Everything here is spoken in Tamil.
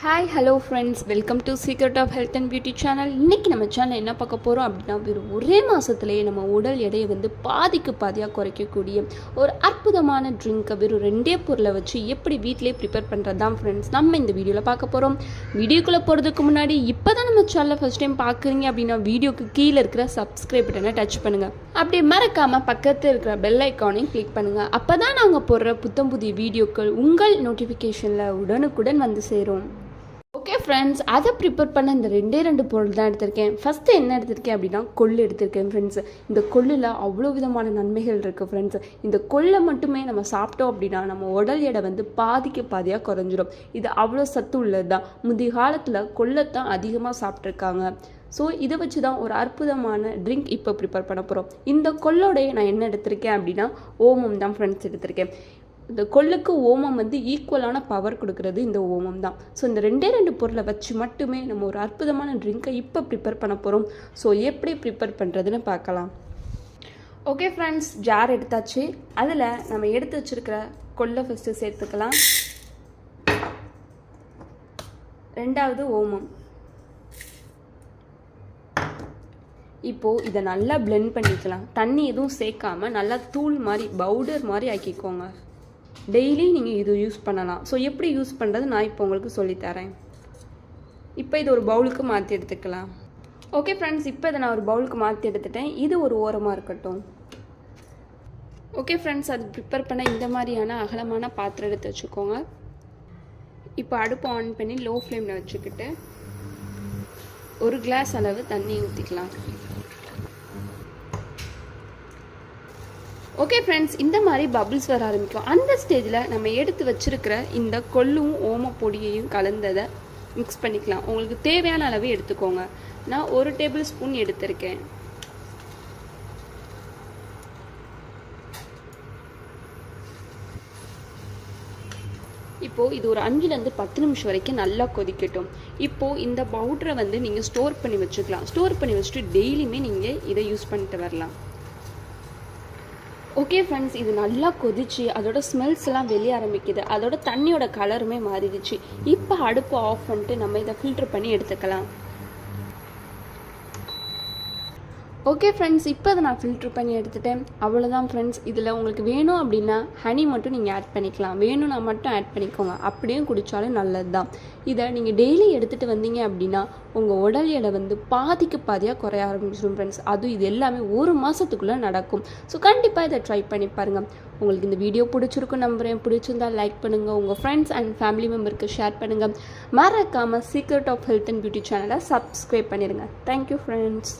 Hi hello friends welcome to secret of health and beauty channel இன்றைக்கி நம்ம சேனல் என்ன பார்க்க போகிறோம் அப்படின்னா வெறும் ஒரே மாதத்துலேயே நம்ம உடல் எடையை வந்து பாதிக்கு பாதியாக குறைக்கக்கூடிய ஒரு அற்புதமான ட்ரிங்க்கை வெறும் ரெண்டே பொருளை வச்சு எப்படி வீட்டிலே ப்ரிப்பேர் பண்ணுறது தான் ஃப்ரெண்ட்ஸ் நம்ம இந்த வீடியோவில் பார்க்க போகிறோம் வீடியோக்குள்ளே போகிறதுக்கு முன்னாடி இப்போ தான் நம்ம சேனலை ஃபஸ்ட் டைம் பார்க்குறீங்க அப்படின்னா வீடியோக்கு கீழே இருக்கிற சப்ஸ்கிரைப் பட்டனை டச் பண்ணுங்கள் அப்படியே மறக்காமல் பக்கத்தில் இருக்கிற பெல் ஐக்கானையும் கிளிக் பண்ணுங்கள் அப்போ தான் நாங்கள் போடுற புத்தம் புதிய வீடியோக்கள் உங்கள் நோட்டிஃபிகேஷனில் உடனுக்குடன் வந்து சேரும். ஓகே ஃப்ரெண்ட்ஸ் அதை ப்ரிப்பேர் பண்ண இந்த ரெண்டே ரெண்டு பொருள் தான் எடுத்திருக்கேன். ஃபஸ்ட்டு என்ன எடுத்திருக்கேன் அப்படின்னா கொள்ளு எடுத்திருக்கேன் ஃப்ரெண்ட்ஸ் இந்த கொள்ளில் அவ்வளோ விதமான நன்மைகள் இருக்குது ஃப்ரெண்ட்ஸ் இந்த கொள்ளை மட்டுமே நம்ம சாப்பிட்டோம் அப்படின்னா நம்ம உடல் எடை வந்து பாதிக்கு பாதியாக குறைஞ்சிரும். இது அவ்வளோ சத்து உள்ளது தான் முந்தைய காலத்தில் கொள்ளைத்தான் அதிகமாக சாப்பிட்ருக்காங்க ஸோ இதை வச்சு தான் ஒரு அற்புதமான ட்ரிங்க் இப்போ ப்ரிப்பேர் பண்ண போகிறோம் இந்த கொள்ளோடைய நான் என்ன எடுத்திருக்கேன் அப்படின்னா ஓமம் தான் ஃப்ரெண்ட்ஸ் எடுத்திருக்கேன். இந்த கொள்ளுக்கு ஓமம் வந்து ஈக்குவலான பவர் கொடுக்கறது இந்த ஓமம் தான். ஸோ இந்த ரெண்டே ரெண்டு பொருளை வச்சு மட்டுமே நம்ம ஒரு அற்புதமான ட்ரிங்க்கை இப்போ ப்ரிப்பேர் பண்ண போகிறோம் ஸோ எப்படி ப்ரிப்பேர் பண்ணுறதுன்னு பார்க்கலாம். ஓகே ஃப்ரெண்ட்ஸ் ஜார் எடுத்தாச்சு. அதில் நம்ம எடுத்து வச்சுருக்கிற கொள்ளை ஃபஸ்ட்டு சேர்த்துக்கலாம். ரெண்டாவது ஓமம். இப்போது இதை நல்லா பிளெண்ட் பண்ணிக்கலாம். தண்ணி எதுவும் சேர்க்காம நல்லா தூள் மாதிரி பவுடர் மாதிரி ஆக்கிக்கோங்க. டெய்லி நீங்கள் இது யூஸ் பண்ணலாம். ஸோ எப்படி யூஸ் பண்ணுறது நான் இப்போ உங்களுக்கு சொல்லித்தரேன். இப்போ இது ஒரு பவுலுக்கு மாற்றி எடுத்துக்கலாம். ஓகே ஃப்ரெண்ட்ஸ் இப்போ இதை நான் ஒரு பவுலுக்கு மாற்றி எடுத்துட்டேன். இது ஒரு ஓரமாக இருக்கட்டும். ஓகே ஃப்ரெண்ட்ஸ் அது ப்ரிப்பேர் பண்ண இந்த மாதிரியான அகலமான பாத்திரம் எடுத்து வச்சுக்கோங்க. இப்போ அடுப்பு ஆன் பண்ணி லோ ஃப்ளேமில் வச்சுக்கிட்டு ஒரு கிளாஸ் அளவு தண்ணி ஊற்றிக்கலாம் ஓகே ஃப்ரெண்ட்ஸ் இந்த மாதிரி பபுள்ஸ் வர ஆரம்பிக்கும். அந்த ஸ்டேஜில் நம்ம எடுத்து வச்சுருக்கிற இந்த கொள்ளும் ஓமப்பொடியையும் கலந்ததை மிக்ஸ் பண்ணிக்கலாம். உங்களுக்கு தேவையான அளவு எடுத்துக்கோங்க. நான் ஒரு டேபிள் ஸ்பூன் எடுத்திருக்கேன். இப்போது இது ஒரு அஞ்சுலேருந்து பத்து நிமிஷம் வரைக்கும் நல்லா கொதிக்கட்டும். இப்போது இந்த பவுட்ரை வந்து நீங்கள் ஸ்டோர் பண்ணி வச்சுக்கலாம். ஸ்டோர் பண்ணி வச்சுட்டு டெய்லியுமே நீங்கள் இதை யூஸ் பண்ணிட்டு வரலாம். ஓகே ஃப்ரெண்ட்ஸ் இது நல்லா கொதிச்சு அதோட ஸ்மெல்ஸ் எல்லாம் வெளியே ஆரம்பிக்குது. அதோட தண்ணியோட கலருமே மாறிடுச்சு. இப்போ அடுப்பு ஆஃப் பண்ணிட்டு நம்ம இதை ஃபில்டர் பண்ணி எடுத்துக்கலாம். ஓகே ஃப்ரெண்ட்ஸ் இப்போ அதை நான் ஃபில்ட்ரு பண்ணி எடுத்துட்டேன். அவ்வளோதான் ஃப்ரெண்ட்ஸ் இதில் உங்களுக்கு வேணும் அப்படின்னா ஹனி மட்டும் நீங்கள் ஆட் பண்ணிக்கலாம். வேணும்னா மட்டும் ஆட் பண்ணிக்கோங்க. அப்படியும் குடித்தாலும் நல்லது தான் இதை நீங்கள் டெய்லி எடுத்துகிட்டு வந்தீங்க அப்படின்னா உங்கள் உடல் எடை வந்து பாதிக்கு பாதியாக குறைய ஆரம்பிச்சிடும் ஃப்ரெண்ட்ஸ் அதுவும் இது எல்லாமே ஒரு மாதத்துக்குள்ளே நடக்கும். ஸோ கண்டிப்பாக இதை ட்ரை பண்ணி பாருங்கள் உங்களுக்கு இந்த வீடியோ பிடிச்சிருக்கும் நம்புகிறேன் பிடிச்சிருந்தா லைக் பண்ணுங்கள் உங்கள் ஃப்ரெண்ட்ஸ் அண்ட் ஃபேமிலி மெம்பருக்கு ஷேர் பண்ணுங்கள் மறக்காமல் secret of health and beauty சேனலை சப்ஸ்கிரைப் பண்ணிடுங்க தேங்க்யூ ஃப்ரெண்ட்ஸ்